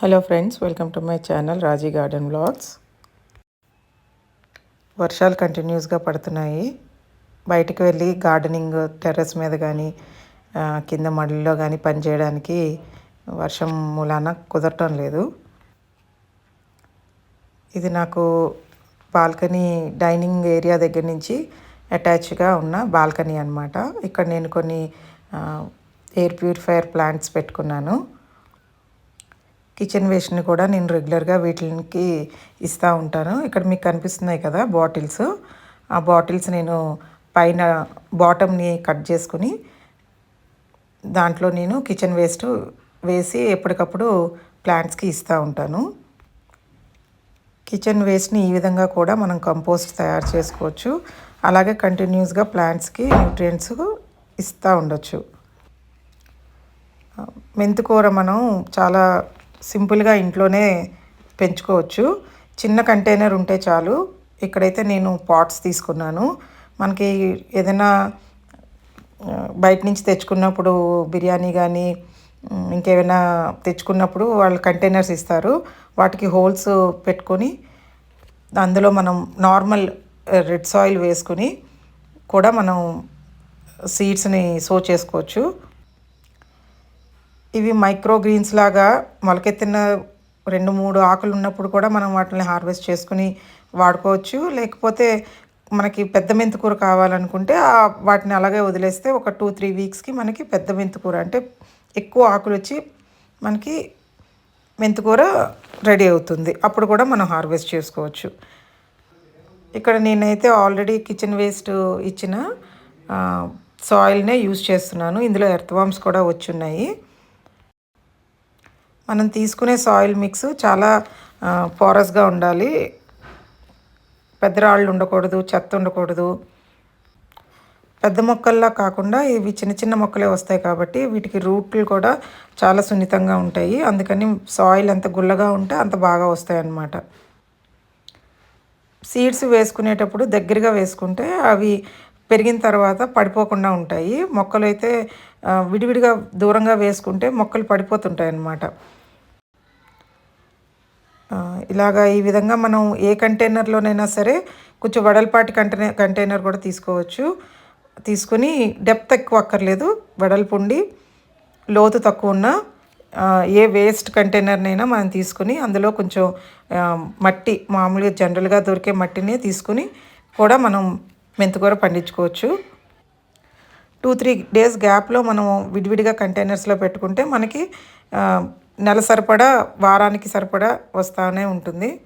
Hello friends welcome to my channel Raji garden blogs వర్షాలు కంటిన్యూస్గా పడుతున్నాయి. బయటికి వెళ్ళి గార్డెనింగ్ టెర్రస్ మీద కానీ కింద మడిలో కానీ పని చేయడానికి వర్షం మూలాన కుదరటం లేదు. ఇది నాకు బాల్కనీ డైనింగ్ ఏరియా దగ్గర నుంచి అటాచ్గా ఉన్న బాల్కనీ అనమాట ఇక్కడ నేను కొన్ని ఎయిర్ ప్యూరిఫైయర్ ప్లాంట్స్ పెట్టుకున్నాను. కిచెన్ వేస్ట్ని కూడా నేను రెగ్యులర్గా వీటికి ఇస్తూ ఉంటాను. ఇక్కడ మీకు కనిపిస్తున్నాయి కదా బాటిల్స్. ఆ బాటిల్స్ నేను పైన బాటమ్ని కట్ చేసుకుని దాంట్లో నేను కిచెన్ వేస్ట్ వేసి ఎప్పటికప్పుడు ప్లాంట్స్కి ఇస్తూ ఉంటాను. కిచెన్ వేస్ట్ని ఈ విధంగా కూడా మనం కంపోస్ట్ తయారు చేసుకోవచ్చు. అలాగే కంటిన్యూస్గా ప్లాంట్స్కి న్యూట్రియంట్స్ ఇస్తూ ఉండొచ్చు. మెంతికూర మనం చాలా సింపుల్గా ఇంట్లోనే పెంచుకోవచ్చు. చిన్న కంటైనర్ ఉంటే చాలు. ఇక్కడైతే నేను పాట్స్ తీసుకున్నాను. మనకి ఏదైనా బయట నుంచి తెచ్చుకున్నప్పుడు బిర్యానీ కానీ ఇంకేమైనా తెచ్చుకున్నప్పుడు వాళ్ళు కంటైనర్స్ ఇస్తారు. వాటికి హోల్స్ పెట్టుకొని అందులో మనం నార్మల్ రెడ్ సాయిల్ వేసుకుని కూడా మనం సీడ్స్ని సో చేసుకోవచ్చు. ఇవి మైక్రో గ్రీన్స్ లాగా మొలకెత్తిన రెండు మూడు ఆకులు ఉన్నప్పుడు కూడా మనం వాటిని హార్వెస్ట్ చేసుకుని వాడుకోవచ్చు. లేకపోతే మనకి పెద్ద మెంతికూర కావాలనుకుంటే వాటిని అలాగే వదిలేస్తే ఒక టూ త్రీ వీక్స్కి మనకి పెద్ద మెంతికూర అంటే ఎక్కువ ఆకులు వచ్చి మనకి మెంతికూర రెడీ అవుతుంది. అప్పుడు కూడా మనం హార్వెస్ట్ చేసుకోవచ్చు. ఇక్కడ నేనైతే ఆల్రెడీ కిచెన్ వేస్ట్ ఇచ్చిన సాయిల్నే యూజ్ చేస్తున్నాను. ఇందులో ఎర్త్వామ్స్ కూడా వచ్చున్నాయి. మనం తీసుకునే సాయిల్ మిక్స్ చాలా పోరస్గా ఉండాలి. పెద్ద రాళ్ళు ఉండకూడదు చెత్త ఉండకూడదు. పెద్ద మొక్కల్లా కాకుండా ఇవి చిన్న చిన్న మొక్కలే వస్తాయి కాబట్టి వీటికి రూట్లు కూడా చాలా సున్నితంగా ఉంటాయి. అందుకని సాయిల్ ఎంత గుల్లగా ఉంటే అంత బాగా వస్తాయి అన్నమాట. సీడ్స్ వేసుకునేటప్పుడు దగ్గరగా వేసుకుంటే అవి పెరిగిన తర్వాత పడిపోకుండా ఉంటాయి. మొక్కలు అయితే విడివిడిగా దూరంగా వేసుకుంటే మొక్కలు పడిపోతుంటాయి అన్నమాట ఇలాగా ఈ విధంగా మనం ఏ కంటైనర్లోనైనా సరే కొంచెం వడల్పాటి కంటైనర్ కంటైనర్ కూడా తీసుకోవచ్చు. తీసుకుని డెప్త్ ఎక్కువ అక్కర్లేదు. వడల్పుండి లోతు తక్కువ ఉన్న ఏ వేస్ట్ కంటైనర్నైనా మనం తీసుకుని అందులో కొంచెం మట్టి మామూలుగా జనరల్గా దొరికే మట్టిని తీసుకుని కూడా మనం మెంతికూర పండించుకోవచ్చు. టూ త్రీ డేస్ గ్యాప్లో మనం విడివిడిగా కంటైనర్స్లో పెట్టుకుంటే మనకి నెల సరిపడా వారానికి సరిపడా వస్తానే ఉంటుంది.